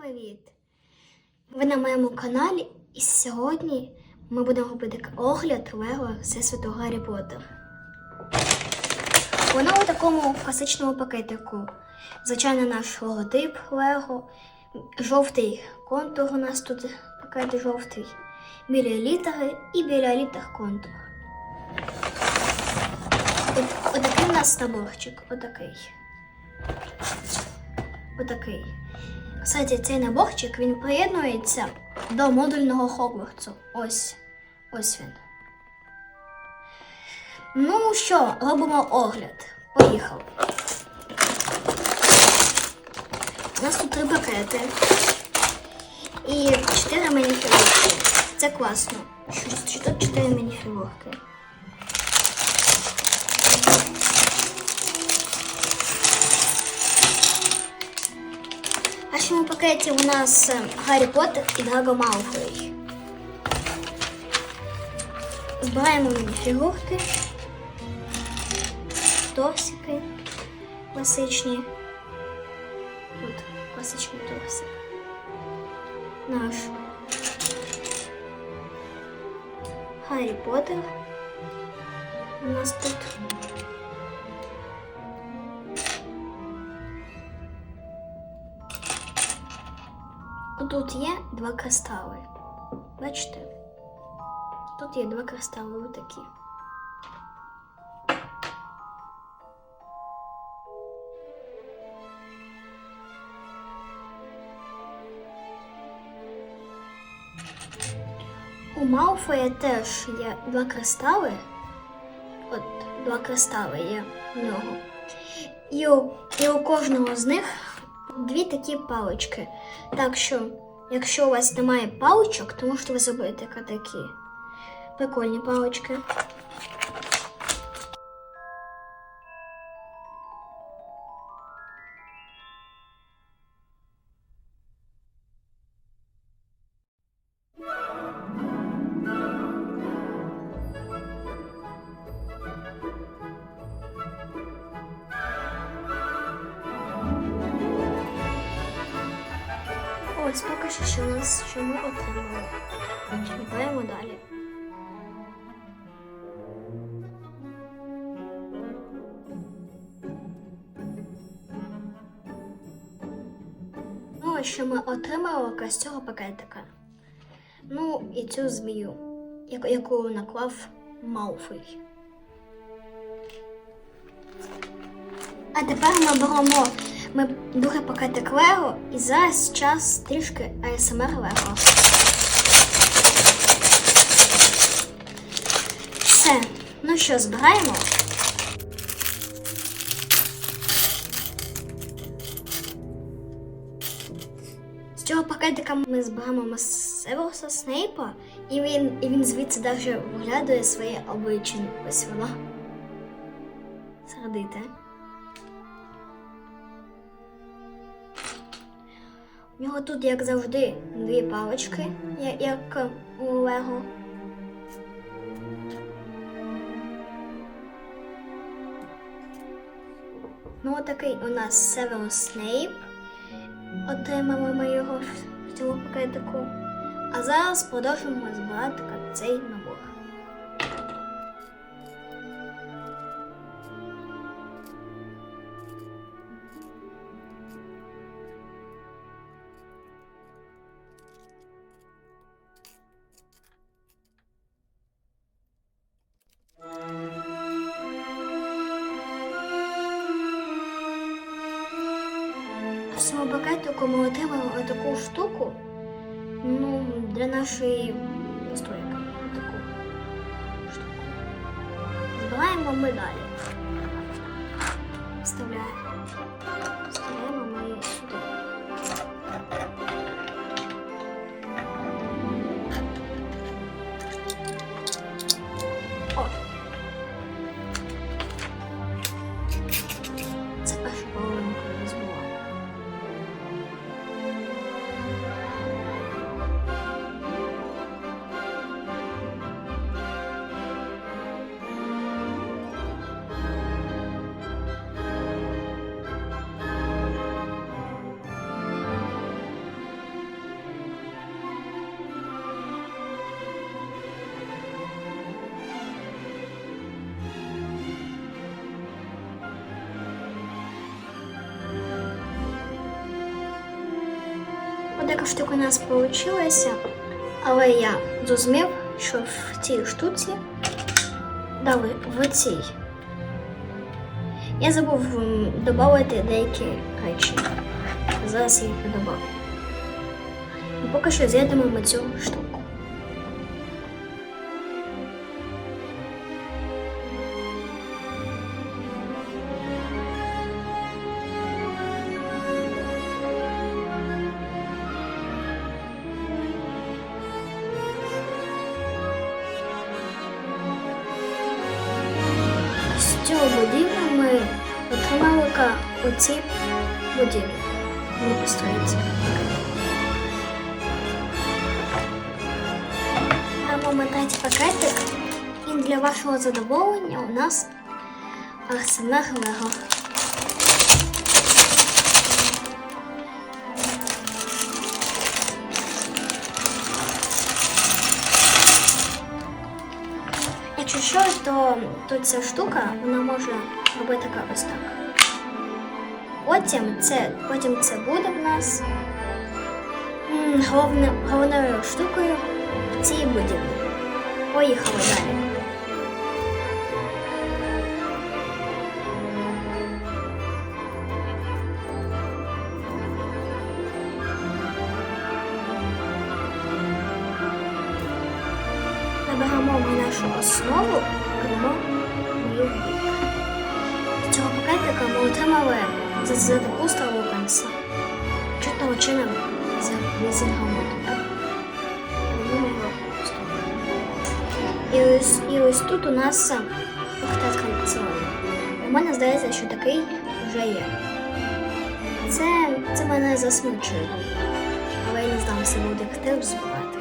привіт! Ви на моєму каналі, і сьогодні ми будемо робити огляд Лего Всесвіту Гаррі Поттер. Воно у такому класичному пакетику. Звичайно, наш логотип Лего, жовтий контур у нас тут пакет жовтий, білі літери і біля літер контур. Отакий у нас наборчик, отакий. Отакий. Кстати, цей наборчик він приєднується до модульного Хогвартсу. Ось. Ось він. Ну що, робимо огляд. Поїхали. У нас тут три пакети. І чотири мініфігурки. Це класно. Що тут чотири мініфігурки. В першому пакеті у нас е, Гаррі Поттер і Драго Малфой. Збираємо фігурки, торсики класичні. От класичний торсик. Наш Гаррі Поттер. У нас тут. Тут є два кристали. Бачите? Тут є два кристали отакі. У Малфоя теж є два кристали. От два кристали є в нього. І у, і у кожного з них дві такі палички. Так що, якщо у вас немає паличок, то можете ви зробити такі прикольні палички. Ось поки що, що нас що ми отримали. Чекаємо далі. Ну, ось що ми отримали з цього пакетика. Ну, і цю змію, яку наклав Малфой. А тепер ми беремо ми другий пакетик Лего і зараз час трішки АСМР Лего. Все, ну що, збираємо? З цього пакетика ми збираємо Северуса Снейпа, і він, і він звідси навіть виглядає своє обличчя. Ось воно. Сердите. У нього тут, як завжди, дві палички, як у Лего. Ну, отакий у нас Северус Снейп. Отримали ми його в цьому пакетику. А зараз продовжуємо збирати цей набор. Цьому пакетику ми отримали таку штуку, ну, для нашої настройки. Таку штуку. Збираємо ми далі. Вставляємо така штук у нас вийшло, але я зрозумів, що в цій штуці дали в цій. Я забув додати деякі речі. Зараз їх додав. І поки що з'єднуємо цю штуку. Ка- оці будівлі. Вони построїться. Маємо пакетик. І для вашого задоволення у нас арсенал Лего. Якщо що, то, то ця штука вона може робити ось так. Потім це, потім це буде в нас головне, головною штукою в цій будівлі. Поїхали далі. Наберемо ми нашу основу, кладемо її. З цього пакетика ми отримали за, за чином не зіграмо туди. Ми його поставимо. І ось, і ось тут у нас пакет колекціонний. У мене здається, що такий вже є. Це, це мене засмучує. Але я не знаю, здамся, буду детектив збирати.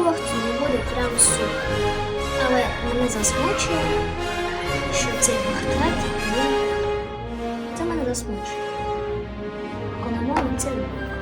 Тому в не буде прям суд. Але мене засмучує, що цей портрет він... Це мене засмучує. Коли це робить.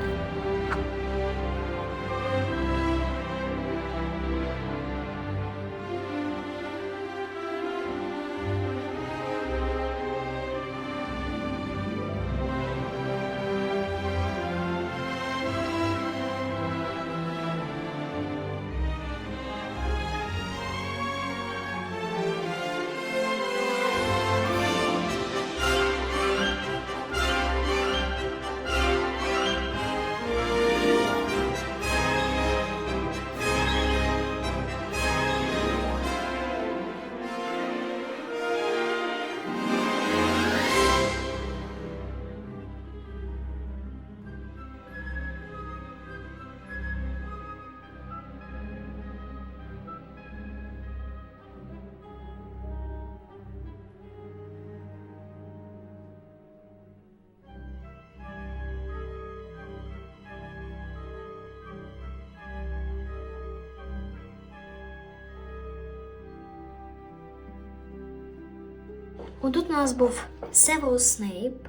Отут у нас був Северус Снейп.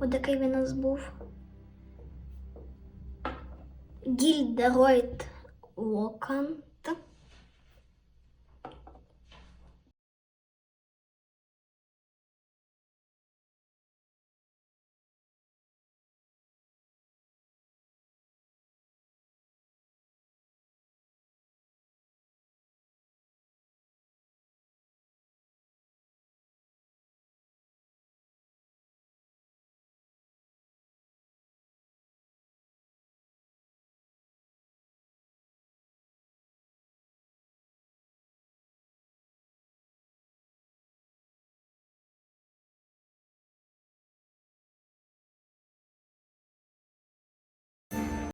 От такий він у нас був. Гільдеройд Локан.